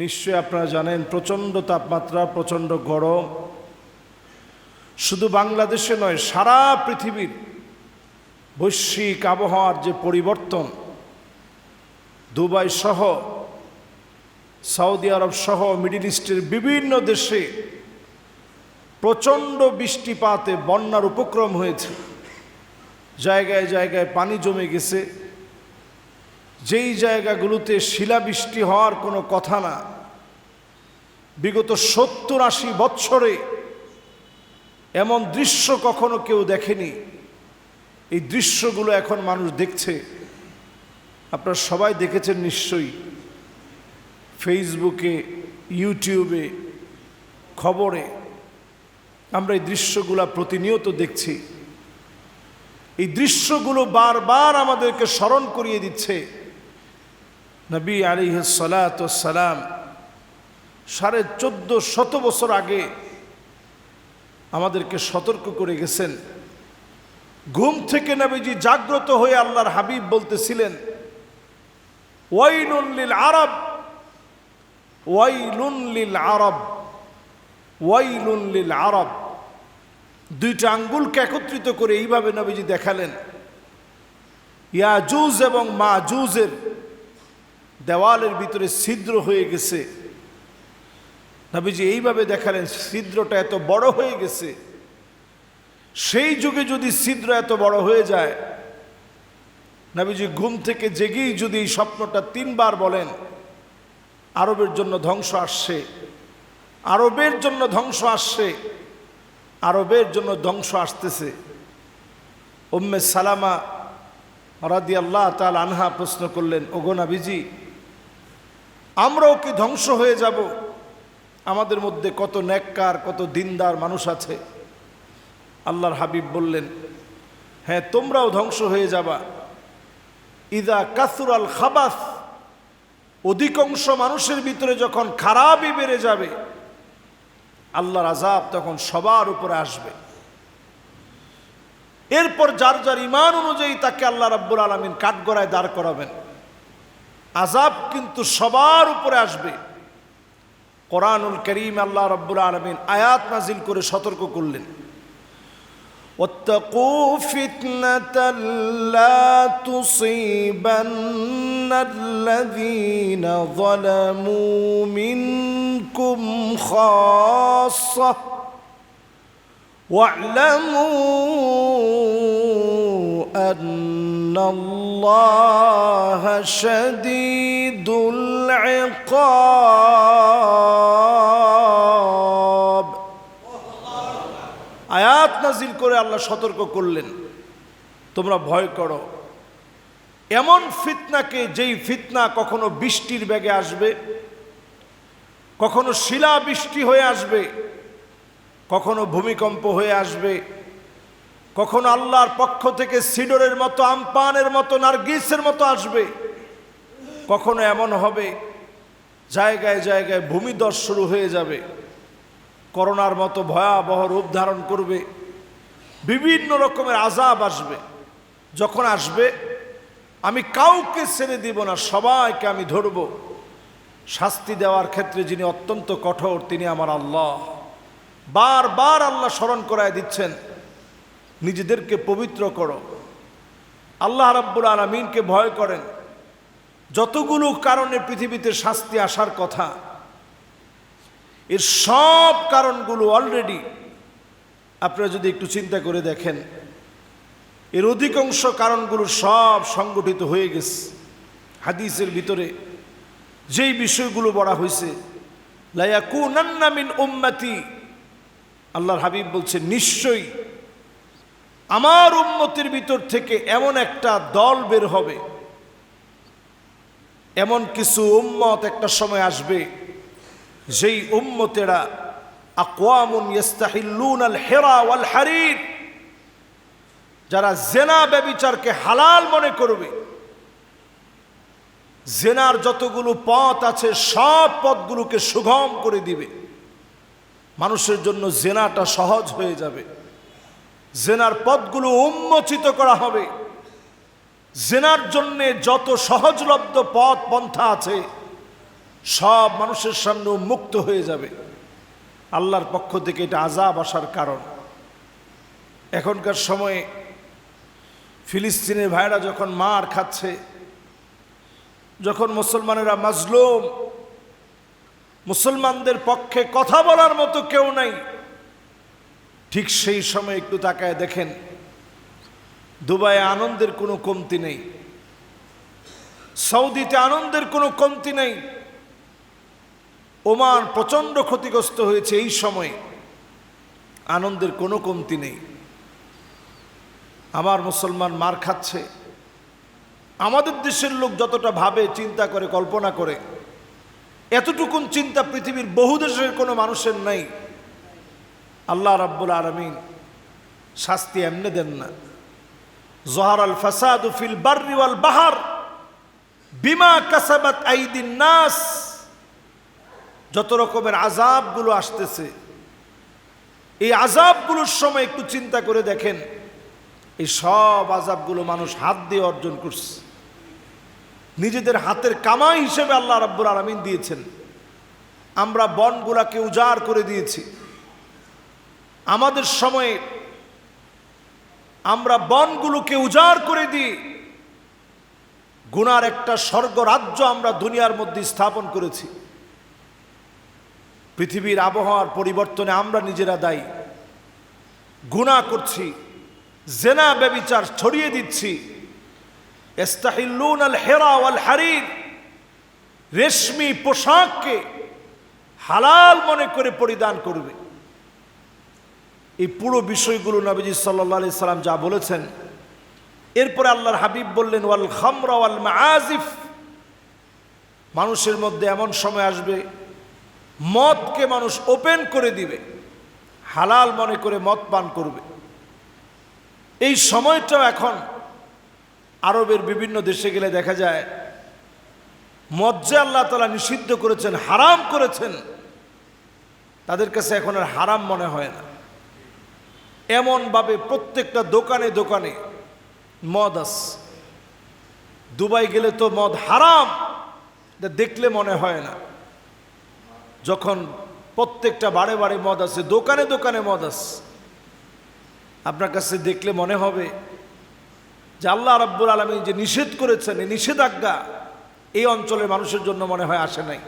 নিশ্চয়ই আপনারা জানেন প্রচণ্ড তাপমাত্রা, প্রচণ্ড গরম। শুধু বাংলাদেশে নয়, সারা পৃথিবীর বৈশ্বিক আবহাওয়ার যে পরিবর্তন, দুবাই সহ, সৌদি আরব সহ, মিডিল ইস্টের বিভিন্ন দেশে প্রচণ্ড বৃষ্টিপাতে বন্যার উপক্রম হয়েছে। জায়গায় জায়গায় পানি জমে গেছে। যেই জায়গাগুলোতে শিলাবৃষ্টি হওয়ার কোনো কথা না, বিগত সত্তর আশি বৎসরে এমন দৃশ্য কখনো কেউ দেখেনি। এই দৃশ্যগুলো এখন মানুষ দেখছে। আপনারা সবাই দেখেছেন নিশ্চয়ই। ফেসবুকে, ইউটিউবে, খবরে আমরা এই দৃশ্যগুলো প্রতিনিয়ত দেখছি। এই দৃশ্যগুলো বারবার আমাদেরকে স্মরণ করিয়ে দিচ্ছে। নবী আলী সালাম সাড়ে চোদ্দ শত বছর আগে আমাদেরকে সতর্ক করে গেছেন। ঘুম থেকে নবীজি জাগ্রত হয়ে আল্লাহর হাবিব বলতেছিলেন ওয়াইনুল্লিল আরব ওয়াইলুল্লিল আরব ওয়াইলুল্লিল আরব। দুইটা আঙ্গুলকে একত্রিত করে এইভাবে নবীজি দেখালেন, ইয়াজুজ এবং মা জুজের দেওয়ালের ভিতরে ছিদ্র হয়ে গেছে। নবীজি এইভাবে দেখালেন, ছিদ্রটা এত বড় হয়ে গেছে। সেই যুগে যদি ছিদ্র এত বড় হয়ে যায়, নবীজি ঘুম থেকে জেগেই যদি এই স্বপ্নটা তিনবার বলেন, আরবের জন্য ধ্বংস আসছে, আরবের জন্য ধ্বংস আসছে, আরবের জন্য ধ্বংস আসতেছে। উম্মে সালামা রাদি আল্লাহ তাল আনহা প্রশ্ন করলেন, ওগো নাবিজি আমরাও কি ধ্বংস হয়ে যাব? আমাদের মধ্যে কত নেককার কত দিনদার মানুষ আছে। আল্লাহর হাবিব বললেন হ্যাঁ তোমরাও ধ্বংস হয়ে যাবা। ইদা কাসুর আল খাবাস, অধিকাংশ মানুষের ভিতরে যখন খারাপই বেড়ে যাবে, আল্লাহর আজাব তখন সবার উপরে আসবে। এরপর যার যার ইমান অনুযায়ী তাকে আল্লাহ রাব্বুল আলমিন কাঠগড়ায় দাঁড় করাবেন। আজাব কিন্তু সবার উপরে আসবে কোরআনুল করিম আল্লাহ রাব্বুল আলমিন আয়াত নাজিল করে সতর্ক করলেন واتقوا فتنة لا تصيبن الذين ظلموا منكم خاصة واعلموا أن الله شديد العقاب আয়াত নাজিল করে আল্লাহ সতর্ক করলেন তোমরা ভয় করো এমন ফিতনাকে যেই ফিতনা কখনো বৃষ্টির বেগে আসবে কখনো শিলা বৃষ্টি হয়ে আসবে কখনো ভূমিকম্প হয়ে আসবে, কখনো আল্লাহর পক্ষ থেকে সিডরের মতো আমপানের মতো, নার্গিসের মতো আসবে। কখনো এমন হবে, জায়গায় জায়গায় ভূমিদশ শুরু হয়ে যাবে, করোনার মতো ভয়াবহ রূপ ধারণ করবে, বিভিন্ন রকমের আজাব আসবে। যখন আসবে, আমি কাউকে ছেড়ে দিব না, সবাইকে আমি ধরব। শাস্তি দেওয়ার ক্ষেত্রে যিনি অত্যন্ত কঠোর, তিনি আমার আল্লাহ। বারবার আল্লাহ স্মরণ করায় দিচ্ছেন, নিজেদেরকে পবিত্র করো। আল্লাহ রাব্বুল আলমিনকে ভয় করেন। যতগুলো কারণে পৃথিবীতে শাস্তি আসার কথা, এর সব কারণগুলো অলরেডি আপনারা যদি একটু চিন্তা করে দেখেন, এর অধিকাংশ কারণগুলো সব সংগঠিত হয়ে গেছে। হাদিসের ভিতরে যেই বিষয়গুলো বলা হয়েছে লায়াকুনান্নামিন উম্মাতি আল্লাহর হাবিব বলছে, নিশ্চয়ই আমার উন্মতির ভিতর থেকে এমন একটা দল বের হবে। এমন কিছু উম্মত একটা সময় আসবে, যেই উম্মতেরা আকওয়ামুন ইস্তাহিল্লুন আল হেরা ওয়াল হারির যারা জেনা ব্যবিচারকে হালাল মনে করবে। জেনার যতগুলো পথ আছে, সব পথগুলোকে সুগম করে দিবে। মানুষের জন্য জেনাটা সহজ হয়ে যাবে। জেনার পথগুলো উন্মোচিত করা হবে। জেনার জন্যে যত সহজলব্ধ পথ পন্থা আছে, সব মানুষের সামনে মুক্ত হয়ে যাবে। আল্লাহর পক্ষ থেকে এটা আজাব আসার কারণ। এখনকার সময়ে ফিলিস্তিনের ভাইরা যখন মার খাচ্ছে, যখন মুসলমানেরা মাজলুম মুসলমানদের পক্ষে কথা বলার মতো কেউ নাই। ঠিক সেই সময় একটু তাকায় দেখেন, দুবাইয়ে আনন্দের কোনো কমতি নেই। সৌদিতে আনন্দের কোনো কমতি নেই। ওমান প্রচণ্ড ক্ষতিগ্রস্ত হয়েছে এই সময়ে। আনন্দের কোনো কমতি নেই। আমার মুসলমান মার খাচ্ছে। আমাদের দেশের লোক যতটা ভাবে, চিন্তা করে, কল্পনা করে এতটুকুন চিন্তা পৃথিবীর বহু দেশের কোনো মানুষের নাই। আল্লাহ রাব্বুল আলমিন শাস্তি এমনি দেন না। জহার আল ফাসাদ ফিল বার্রি ওয়াল বাহার, বিমা কাসাবাত আইদিন নাস। যত রকমের আজাবগুলো আসতেছে, এই আজাবগুলোর সময় একটু চিন্তা করে দেখেন, এই সব আজাবগুলো মানুষ হাত দিয়ে অর্জন করছে। নিজেদের হাতের কামাই হিসেবে আল্লাহ রাব্বুল আলমিন দিয়েছেন। আমরা বনগুলাকে উজাড় করে দিয়েছি। আমাদের সময়ে আমরা বনগুলোকে উজাড় করে দিই গুনার একটা স্বর্গরাজ্য আমরা দুনিয়ার মধ্যে স্থাপন করেছি। পৃথিবীর আবহাওয়ার পরিবর্তনে আমরা নিজেরা দায়ী। গুণা করছি, জেনা, ব্যবিচার ছড়িয়ে দিচ্ছি। এস্তাহিল্লুন আল হেরা ওয়াল হারির রেশমি পোশাককে হালাল মনে করে পরিধান করবে। এই পুরো বিষয়গুলো নবীজি সাল্লাহ আলি সাল্লাম যা বলেছেন, এরপরে আল্লাহর হাবিব বললেন, ওয়াল খামরা ওয়াল মাআজিফ মানুষের মধ্যে এমন সময় আসবে, মদকে মানুষ ওপেন করে দিবে, হালাল মনে করে মদ পান করবে। এই সময়টাও এখন আরবের বিভিন্ন দেশে গেলে দেখা যায় যে আল্লাহ তালা নিষিদ্ধ করেছেন, হারাম করেছেন, তাদের কাছে এখন আর হারাম মনে হয় না। এমনভাবে প্রত্যেকটা দোকানে দোকানে মদ আস দুবাই গেলে তো মদ হারাম দেখলে মনে হয় না। যখন প্রত্যেকটা বারে বারে মদ আছে, দোকানে দোকানে মদ আছে, আপনার কাছে দেখলে মনে হবে যে আল্লাহ রাব্বুল আলমী যে নিষেধ করেছেন, এই নিষেধাজ্ঞা এই অঞ্চলের মানুষের জন্য মনে হয় আসে নাই।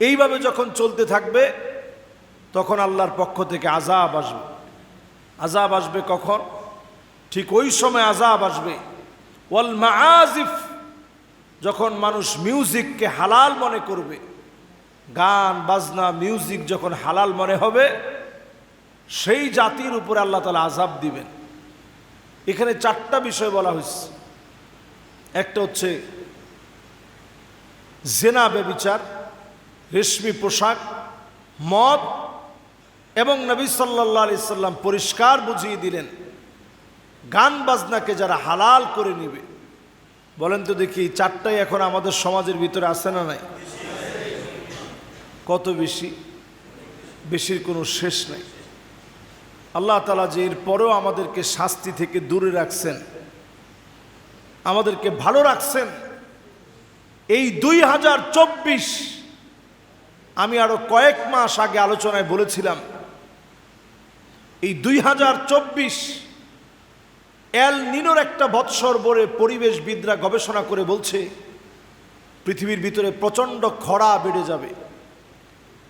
এইভাবে যখন চলতে থাকবে, তখন আল্লাহর পক্ষ থেকে আজাব আসবে। আজাব আসবে কখন? ঠিক ওই সময় আজাব আসবে। ওয়াল মাআজিফ যখন মানুষ মিউজিককে হালাল মনে করবে, গান, বাজনা, মিউজিক যখন হালাল মনে হবে, সেই জাতির উপরে আল্লাহ তালা আজাব দিবেন। এখানে চারটা বিষয় বলা হয়েছে। একটা হচ্ছে জেনা বেবিচার রেশমি পোশাক, মদ এবং নবী সাল্লাহ আলি সাল্লাম পরিষ্কার বুঝিয়ে দিলেন, গান বাজনাকে যারা হালাল করে নিবে। বলেন তো দেখি চারটাই এখন আমাদের সমাজের ভিতরে আছে না নাই? কত বেশি? বেশির কোনো শেষ নাই। আল্লাহ তালা যে এর পরেও আমাদেরকে শাস্তি থেকে দূরে রাখছেন, আমাদেরকে ভালো রাখছেন, এই দুই হাজার চব্বিশ আমি আরও কয়েক মাস আগে আলোচনায় বলেছিলাম, এই দুই হাজার চব্বিশ এল নিনোর একটা বৎসর বলে পরিবেশবিদরা গবেষণা করে বলছে, পৃথিবীর ভিতরে প্রচণ্ড খরা বেড়ে যাবে,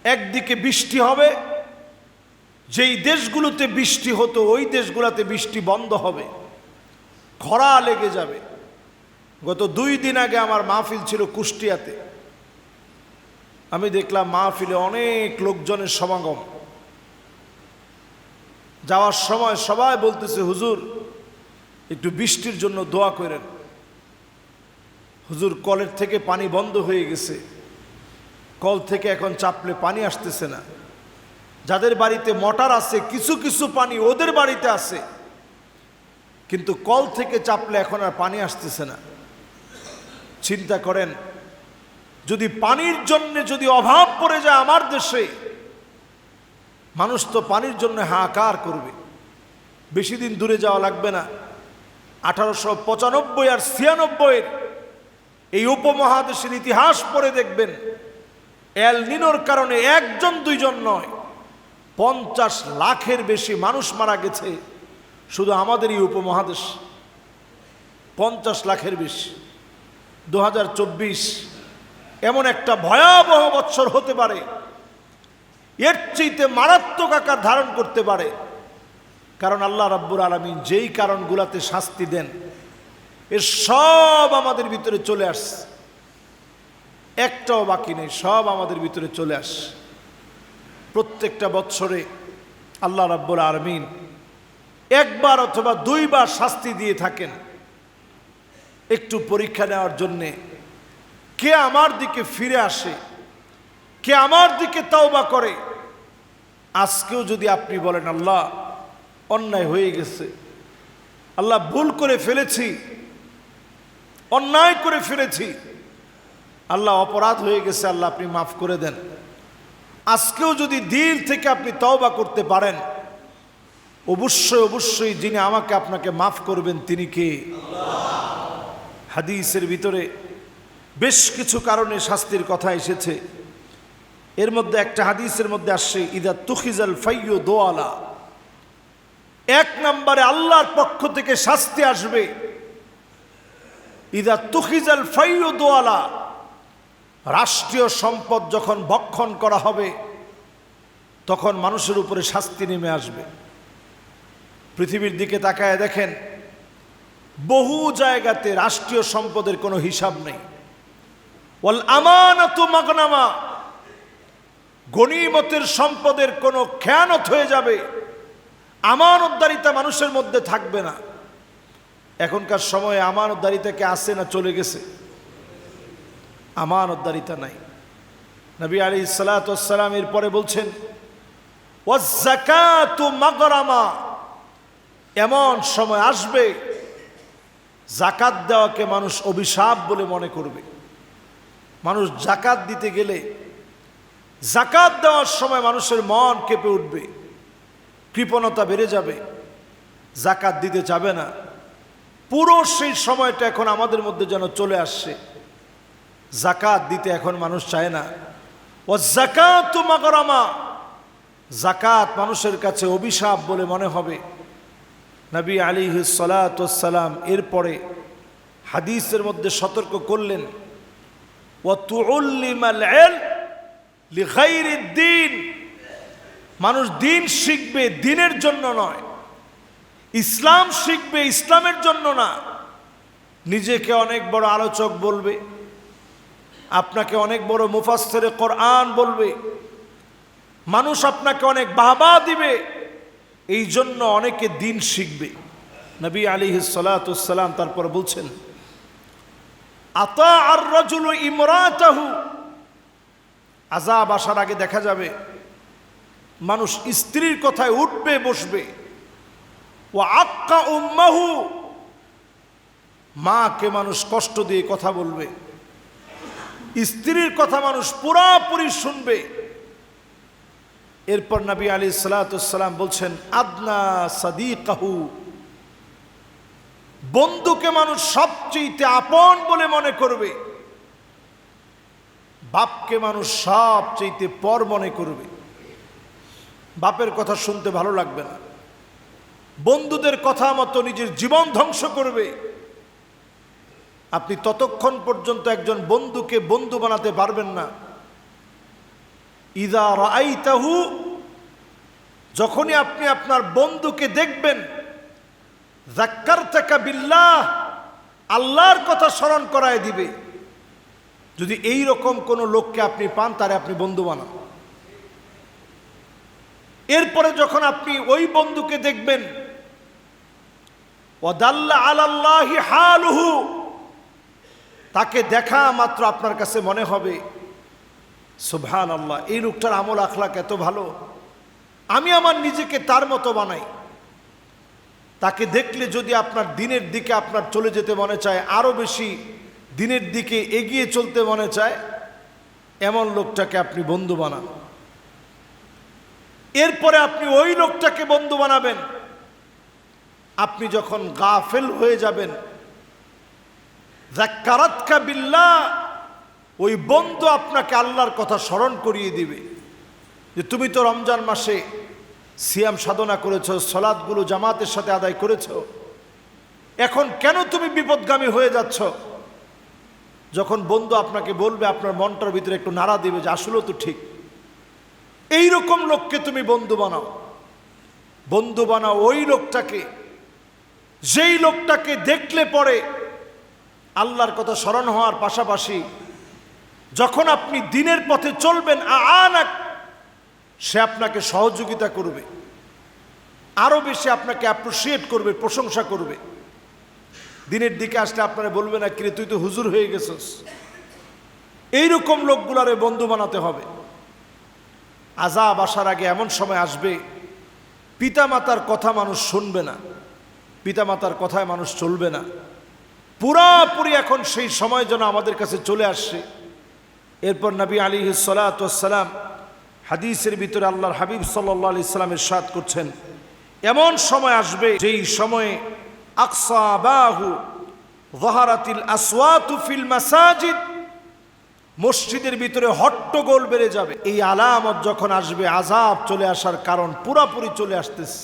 একদিকে বৃষ্টি হবে যেই দেশগুলোতে বৃষ্টি হতো, ওই দেশগুলোতে বৃষ্টি বন্ধ হবে। খরা লেগে যাবে। গত দুই দিন আগে আমার মাহফিল ছিল কুষ্টিয়াতে। আমি দেখলাম মাহফিলে অনেক লোকজনের সমাগম। যাওয়ার সময় সবাই বলতেছে, হুজুর, একটু বৃষ্টির জন্য দোয়া করেন। হুজুর, কলের থেকে পানি বন্ধ হয়ে গেছে। কল থেকে এখন চাপলে পানি আসতেছে না। যাদের বাড়িতে মোটর আছে, কিছু কিছু পানি ওদের বাড়িতে আছে। কিন্তু কল থেকে চাপলে এখন আর পানি আসতেছে না। চিন্তা করেন, যদি পানির জন্য যদি অভাব পড়ে যায় আমার দেশে, মানুষ তো পানির জন্য হাহাকার করবে। বেশি দিন দূরে যাওয়া লাগবে না। আঠারোশো পঁচানব্বই আর ছিয়ানব্বইয়ের এই উপমহাদেশের ইতিহাস পড়ে দেখবেন, এল নিনোর কারণে একজন দুইজন নয় পঞ্চাশ লাখের বেশি মানুষ মারা গেছে। শুধু আমাদের এই উপমহাদেশ। পঞ্চাশ লাখের বেশি। দু হাজার চব্বিশ এমন একটা ভয়াবহ বৎসর হতে পারে। এর চেয়েতে মারাত্মক আকার ধারণ করতে পারে। কারণ আল্লাহ রাব্বুর আলমী যেই কারণগুলাতে শাস্তি দেন, এর সব আমাদের ভিতরে চলে আসছে। একটাও বাকি নেই, সব আমাদের ভিতরে চলে আস প্রত্যেকটা বৎসরে আল্লাহ রাব্বুল আলমিন একবার অথবা দুইবার শাস্তি দিয়ে থাকেন। একটু পরীক্ষা নেওয়ার জন্যে কে আমার দিকে ফিরে আসে, কে আমার দিকে তাওবা করে, আজকেও যদি আপনি বলেন, আল্লাহ, অন্যায় হয়ে গেছে, আল্লাহ ভুল করে ফেলেছি, অন্যায় করে ফেলেছি, আল্লাহ অপরাধ হয়ে গেছে, আল্লাহ আপনি মাফ করে দেন। আজকেও যদি দিল থেকে আপনি তওবা করতে পারেন, অবশ্যই অবশ্যই যিনি আমাকে আপনাকে মাফ করবেন তিনি কে? হাদিসের ভিতরে বেশ কিছু কারণে শাস্তির কথা এসেছে। এর মধ্যে একটা হাদিসের মধ্যে আসছে, ইদা তুখিজাল ফাইয়ু দোয়ালা। এক নম্বরে আল্লাহর পক্ষ থেকে শাস্তি আসবে। ইদা তুখিজাল ফাইয়ু দোয়ালা। রাষ্ট্রীয় সম্পদ যখন ভক্ষণ করা হবে, তখন মানুষের উপরে শাস্তি নেমে আসবে। পৃথিবীর দিকে তাকায় দেখেন, বহু জায়গাতে রাষ্ট্রীয় সম্পদের কোনো হিসাব নেই। ওয়াল আমানাতু মাগনামা, গণিমতের সম্পদের কোনো খেয়ানত হয়ে যাবে, আমানতদারিতা মানুষের মধ্যে থাকবে না। এখনকার সময়ে আমানতদারিতা কে আসে না, চলে গেছে। আমানতদারিতা নাই। নবী আলী সালাতাম এর পরে বলছেন মাগরামা। এমন সময় আসবে জাকাত দেওয়াকে মানুষ অভিশাপ বলে মনে করবে। মানুষ জাকাত দিতে গেলে জাকাত দেওয়ার সময় মানুষের মন কেঁপে উঠবে, কৃপণতা বেড়ে যাবে জাকাত দিতে যাবে না। পুরো সেই সময়টা এখন আমাদের মধ্যে যেন চলে আসছে। জাকাত দিতে এখন মানুষ চায় না। ও জাকাত মাগরামা। জাকাত মানুষের কাছে অভিশাপ বলে মনে হবে। নবী আলী সালাতাম এরপরে হাদিসের মধ্যে সতর্ক করলেন। দিন মানুষ দিন শিখবে দিনের জন্য নয়। ইসলাম শিখবে ইসলামের জন্য না। নিজেকে অনেক বড় আলোচক বলবে। আপনাকে অনেক বড় মুফাসের কোরআন বলবে। মানুষ আপনাকে অনেক বাহবা দিবে। এই জন্য অনেকে দিন শিখবে। নবী আলী সালাতাম তারপর বলছেন আতা আর রজুল ইমরাতাহু। আজাব আসার আগে দেখা যাবে, মানুষ স্ত্রীর কথায় উঠবে, বসবে। ও আক্কা উম্মাহু। মাকে মানুষ কষ্ট দিয়ে কথা বলবে। স্ত্রীর কথা মানুষ পুরাপুরি শুনবে। এরপর নবী আলী সালাতাম বলছেন, আদনা সাদিকাহু। বন্ধুকে মানুষ সবচেয়ে আপন বলে মনে করবে। বাপকে মানুষ সবচেয়ে পর মনে করবে। বাপের কথা শুনতে ভালো লাগবে না। বন্ধুদের কথা মতো নিজের জীবন ধ্বংস করবে। আপনি ততক্ষণ পর্যন্ত একজন বন্ধুকে বন্ধু বানাতে পারবেন না। ইদা রাইতাহু যখনই আপনি আপনার বন্ধুকে দেখবেন জাক্কার বিল্লাহ, আল্লাহর কথা স্মরণ করায় দিবে। যদি এই রকম কোনো লোককে আপনি পান, তারে আপনি বন্ধু বানান। এরপরে যখন আপনি ওই বন্ধুকে দেখবেন ওদাল্লা আলাল্লাহি হালুহু তাকে দেখা মাত্র আপনার কাছে মনে হবে। সুবহান আল্লাহ এই লোকটার আমল আখলাক এত ভালো। আমি আমার নিজেকে তার মতো বানাই। তাকে দেখলে যদি আপনার দিনের দিকে আপনার চলে যেতে মনে চায় আরও বেশি দিনের দিকে এগিয়ে চলতে মনে চায়, এমন লোকটাকে আপনি বন্ধু বানান। এরপরে আপনি ওই লোকটাকে বন্ধু বানাবেন। আপনি যখন গাফেল হয়ে যাবেন বিল্লাহ, ওই বন্ধু আপনাকে আল্লাহর কথা স্মরণ করিয়ে দিবে যে তুমি তো রমজান মাসে সিয়াম সাধনা করেছ সলাদগুলো জামাতের সাথে আদায় করেছ। এখন কেন তুমি বিপদগামী হয়ে যাচ্ছ? যখন বন্ধু আপনাকে বলবে, আপনার মনটার ভিতরে একটু নাড়া দিবে যে আসলেও তো ঠিক। এই রকম লোককে তুমি বন্ধু বানাও। বন্ধু বানাও ওই লোকটাকে। যেই লোকটাকে দেখলে পরে আল্লাহর কথা স্মরণ হওয়ার পাশাপাশি যখন আপনি দিনের পথে চলবেন আনাক সে আপনাকে সহযোগিতা করবে। আরও বেশি আপনাকে অ্যাপ্রিসিয়েট করবে, প্রশংসা করবে। দিনের দিকে আসলে আপনারা বলবে না, কিরে, তুই তো হুজুর হয়ে গেছিস। এইরকম লোকগুলারে বন্ধু বানাতে হবে। আজাব আসার আগে এমন সময় আসবে, পিতামাতার কথা মানুষ শুনবে না, পিতামাতার কথায় মানুষ চলবে না। পুরাপুরি এখন সেই সময় যেন আমাদের কাছে চলে আসছে এরপর নবী আলী সালাম হাদিসের ভিতরে আল্লাহর হাবিব সাল্লাহ আলি ইসলামের সাদ করছেন, এমন সময় আসবে যেই সময়ে আকসাবাহু জহারাতিল আসওয়াতু ফিল মাসাজিদ, মসজিদের ভিতরে হট্টগোল বেড়ে যাবে। এই আলামত যখন আসবে আজাব চলে আসার কারণ পুরাপুরি চলে আসতেছে।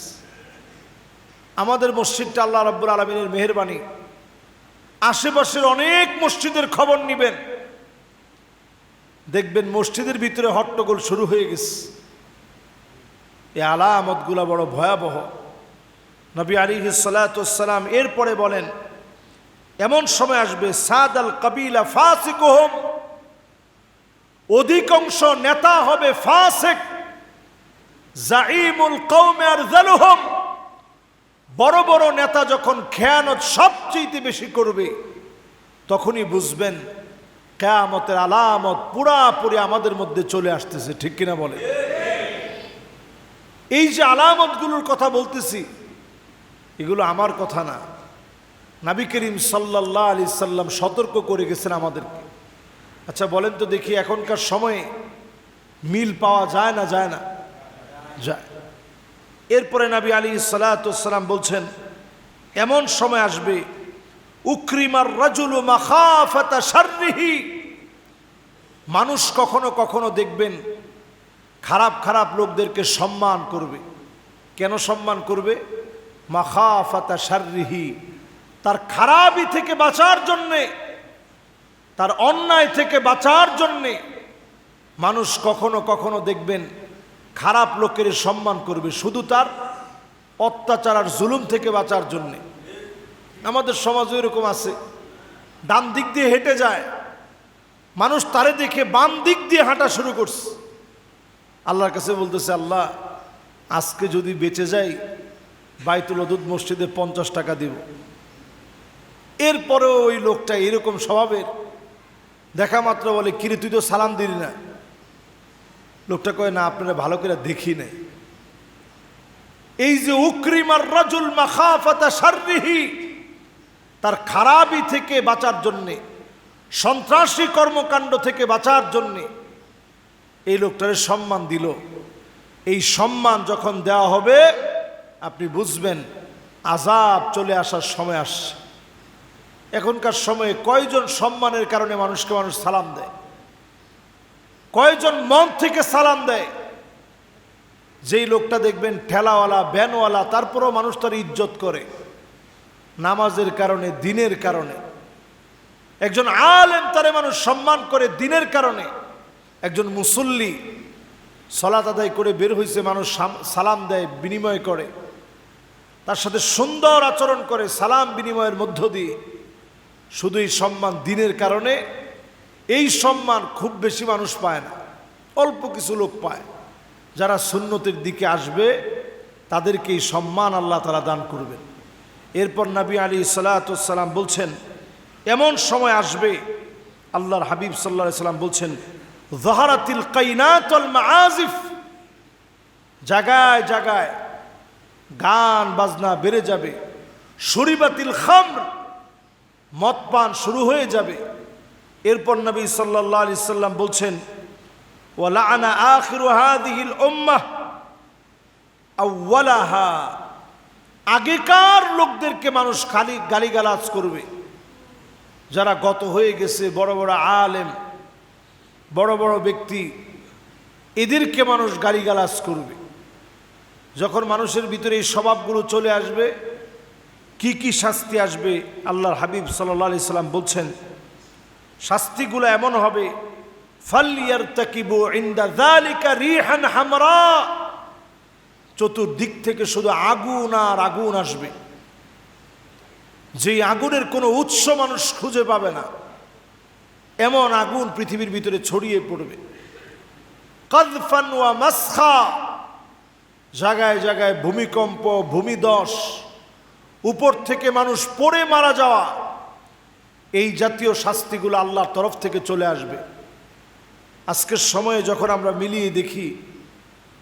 আমাদের মসজিদটা আল্লাহ রব্বুল আলমিনের মেহরবানি। আশেপাশের অনেক মসজিদের খবর নিবেন। দেখবেন মসজিদের ভিতরে হট্টগোল শুরু হয়ে গেছে। এই আলামতগুলো বড় ভয়াবহ। নবী আলী সালাতাম এরপরে বলেন, এমন সময় আসবে সাদ আল কবিলা ফাসিকহম। অধিকাংশ নেতা হবে ফাসেক। জাইমুল কৌমে আর জালুহম বড় বড় নেতা যখন খেয়ানত সবচেয়ে বেশি করবে, তখনই বুঝবেন কেয়ামতের আলামত পুরাপুরি আমাদের মধ্যে চলে আসতেছে, ঠিক কিনা বলে এই যে আলামতগুলোর কথা বলতেছি, এগুলো আমার কথা না। নাবি করিম সাল্লাহ আলি সাল্লাম সতর্ক করে গেছেন আমাদেরকে। আচ্ছা বলেন তো দেখি এখনকার সময়ে মিল পাওয়া যায় না যায় না? যায়। এরপরে নাবি আলী সালাতাম বলছেন, এমন সময় আসবে, উক্রিমার রাজুল মানুষ কখনো কখনো দেখবেন, খারাপ খারাপ লোকদেরকে সম্মান করবে। কেন সম্মান করবে? মাখাফাতা শাররিহি। তার খারাপই থেকে বাঁচার জন্যে, তার অন্যায় থেকে বাঁচার জন্যে মানুষ কখনো কখনো দেখবেন খারাপ লোকের সম্মান করবে শুধু তার অত্যাচার আর জুলুম থেকে বাঁচার জন্যে। আমাদের সমাজও এরকম আছে। ডান দিক দিয়ে হেঁটে যায়। মানুষ তারে দেখে বাম দিক দিয়ে হাঁটা শুরু করছে। আল্লাহর কাছে বলতেছে, আল্লাহ, আজকে যদি বেঁচে যাই, বাইতুল অদুদ মসজিদে পঞ্চাশ টাকা দিব। এরপরেও ওই লোকটা এরকম স্বভাবের। দেখা মাত্র বলে, কিরে, তুই তো সালাম দিলি না। লোকটা কয়, না, আপনারা ভালো করে দেখি নাই। এই যে উক্রিমার রাজুল মাখাফাতা শাররিহি, তার খারাপই থেকে বাঁচার জন্যে, সন্ত্রাসী কর্মকাণ্ড থেকে বাঁচার জন্যে, এই লোকটারে সম্মান দিল। এই সম্মান যখন দেওয়া হবে, আপনি বুঝবেন আজাব চলে আসার সময় আসছে। এখনকার সময়ে কয়জন সম্মানের কারণে মানুষকে মানুষ সালাম দেয়? কয়জন মন থেকে সালাম দেয়? যেই লোকটা দেখবেন ঠেলাওয়ালা, ব্যানওয়ালা, তারপরেও মানুষ তার ইজ্জত করে। নামাজের কারণে, দিনের কারণে। একজন আলেম তারে মানুষ সম্মান করে দিনের কারণে। একজন মুসল্লি সলাত আদায় করে বের হয়েছে মানুষ সালাম দেয়, বিনিময় করে। তার সাথে সুন্দর আচরণ করে, সালাম বিনিময়ের মধ্য দিয়ে। শুধুই সম্মান দিনের কারণে এই সম্মান খুব বেশি মানুষ পায় না। অল্প কিছু লোক পায়। যারা সুন্নতের দিকে আসবে, তাদেরকে এই সম্মান আল্লাহ তালা দান করবেন। এরপর নবী আলী সালাতাম বলছেন, এমন সময় আসবে, আল্লাহর হাবিব সাল্লা সাল্লাম বলছেন জহারাতিল কাইনাতল আজিফ জাগায় জাগায় গান বাজনা বেড়ে যাবে, শরীবাতিল খামর, মদ পান শুরু হয়ে যাবে। এরপর নবী সাল্লাহ আলি সাল্লাম বলছেন ওয়ালানা আখির হাদিহিল উম্মাহ আউ্লাহা আগেকার লোকদেরকে মানুষ খালি গালিগালাজ করবে। যারা গত হয়ে গেছে, বড় বড় আলেম, বড় বড় ব্যক্তি, এদেরকে মানুষ গালিগালাজ করবে। যখন মানুষের ভিতরে এই স্বভাবগুলো চলে আসবে, কি কি শাস্তি আসবে? আল্লাহর হাবিব সাল্লাহ সাল্লাম বলছেন শাস্তিগুলো এমন হবে হামরা। চতুর্দিক থেকে শুধু আগুন আর আগুন আসবে। যেই আগুনের কোনো উৎস মানুষ খুঁজে পাবে না, এমন আগুন পৃথিবীর ভিতরে ছড়িয়ে পড়বে। কদফান ওয়া মাসখা, জায়গায় জায়গায় ভূমিকম্প, ভূমিদশ, উপর থেকে মানুষ পড়ে মারা যাওয়া। এই জাতীয় শাস্তিগুলো আল্লাহর তরফ থেকে চলে আসবে। আজকের সময়ে যখন আমরা মিলিয়ে দেখি,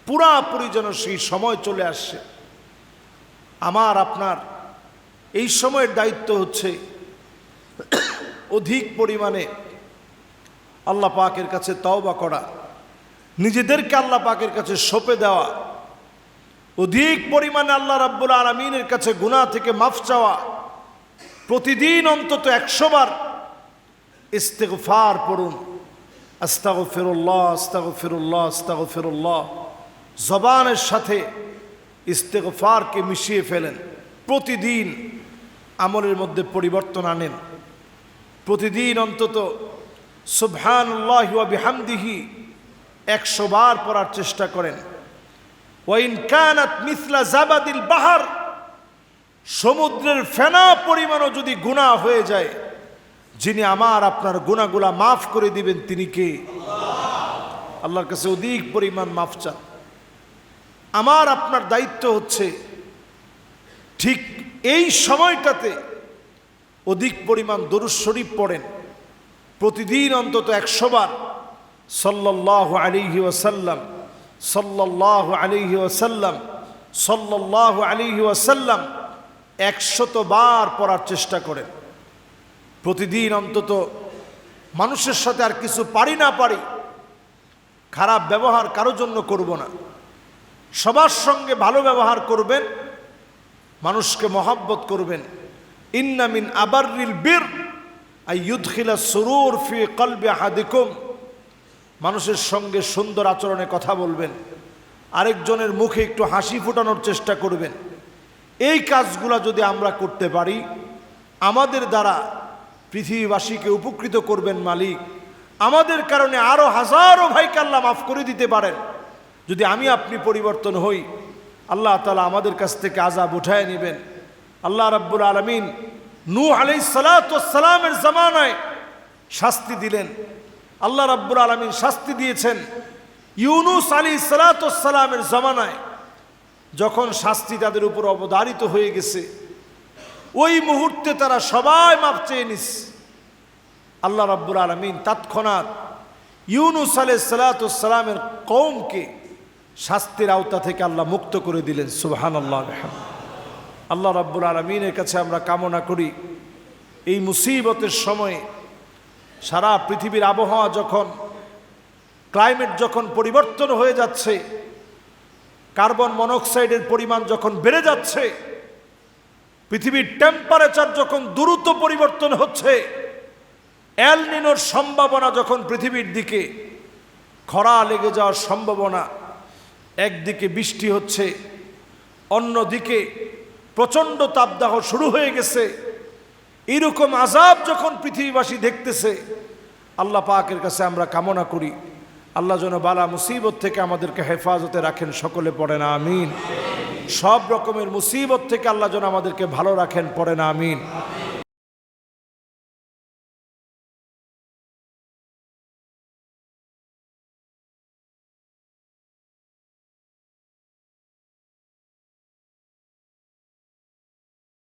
পুরাপুরি যেন সেই সময় চলে আসছে। আমার, আপনার, এই সময়ের দায়িত্ব হচ্ছে অধিক পরিমাণে আল্লাহ পাকের কাছে তওবা করা, নিজেদেরকে আল্লাহ পাকের কাছে সঁপে দেওয়া, অধিক পরিমাণে আল্লাহ রাব্বুল আলমিনের কাছে গুনাহ থেকে মাফ চাওয়া প্রতিদিন অন্তত একশো বার ইস্তেগফার পড়ুন। আস্তাগ ফিরুল্লাহ আস্তাগ ফিরুল্লাহ আস্তাগ ফিরুল্লাহ জবানের সাথে ইস্তেগফারকে মিশিয়ে ফেলেন। প্রতিদিন আমলের মধ্যে পরিবর্তন আনেন। প্রতিদিন অন্তত সুবহানুল্লাহ বিহামদিহি একশো বার পড়ার চেষ্টা করেন। ওয়াইন কানাত মিসলা জাবাদিল বাহার সমুদ্রের ফেনা পরিমাণও যদি গুণা হয়ে যায়, যিনি আমার আপনার গুণাগুলা মাফ করে দিবেন, তিনি কে? আল্লাহর কাছে অধিক পরিমাণ মাফ চান। আমার আপনার দায়িত্ব হচ্ছে ঠিক এই সময়টাতে অধিক পরিমাণ দরুদ শরীফ পড়েন। প্রতিদিন অন্তত একশো বার সাল্লাহ আলিহি ওয়াসাল্লাম সাল্লাহ আলিহি ওয়াসাল্লাম সাল্লাহ আলিহি ওয়াসাল্লাম একশত বার পড়ার চেষ্টা করেন। প্রতিদিন অন্তত মানুষের সাথে আর কিছু পারি না পারি, খারাপ ব্যবহার কারোর জন্য করব না। সবার সঙ্গে ভালো ব্যবহার করবেন, মানুষকে মহাব্বত করবেন। ইন্নামিন আবারিল বীর আইয়ুদখিলা সুরুর ফি কলবে হাদিকুম মানুষের সঙ্গে সুন্দর আচরণে কথা বলবেন, আরেকজনের মুখে একটু হাসি ফোটানোর চেষ্টা করবেন। এই কাজগুলা যদি আমরা করতে পারি, আমাদের দ্বারা পৃথিবীবাসীকে উপকৃত করবেন মালিক। আমাদের কারণে আরও হাজারো ভাইকে আল্লাহ মাফ করে দিতে পারেন। যদি আমি আপনি পরিবর্তন হই, আল্লাহ তালা আমাদের কাছ থেকে আজাব উঠায় নেবেন। আল্লাহ রাব্বুল আলমিন নূ আলাই সালাতামের জামানায় শাস্তি দিলেন। আল্লাহ রাব্বুল আলমিন শাস্তি দিয়েছেন। ইউনুস আলী সালাতামের জামানায় যখন শাস্তি তাদের উপর অবধারিত হয়ে গেছে, ওই মুহূর্তে তারা সবাই মাপ চেয়ে নিস। আল্লাহ রাব্বুল আলমিন তৎক্ষণাৎ ইউনুস আলাই সালাতামের কৌমকে শাস্তির আওতা থেকে আল্লাহ মুক্ত করে দিলেন। সুবহান আল্লাহ আল্লাহ রাব্বুল আলমিনের কাছে আমরা কামনা করি, এই মুসিবতের সময়ে সারা পৃথিবীর আবহাওয়া যখন, ক্লাইমেট যখন পরিবর্তন হয়ে যাচ্ছে কার্বন মনোক্সাইডের পরিমাণ যখন বেড়ে যাচ্ছে, পৃথিবীর টেম্পারেচার যখন দ্রুত পরিবর্তন হচ্ছে অ্যালনিনোর সম্ভাবনা যখন পৃথিবীর দিকে খরা লেগে যাওয়ার সম্ভাবনা, একদিকে বৃষ্টি হচ্ছে, অন্যদিকে প্রচণ্ড তাপদাহ শুরু হয়ে গেছে, এরকম আজাব যখন পৃথিবীবাসী দেখতেছে, আল্লাহ পাকের কাছে আমরা কামনা করি। আল্লাহ যেন বালা মুসিবত থেকে আমাদেরকে হেফাজতে রাখেন, সকলে পড়ে না আমিন। সব রকমের মুসিবত থেকে আল্লাহ যেন আমাদেরকে ভালো রাখেন পড়ে না আমিন।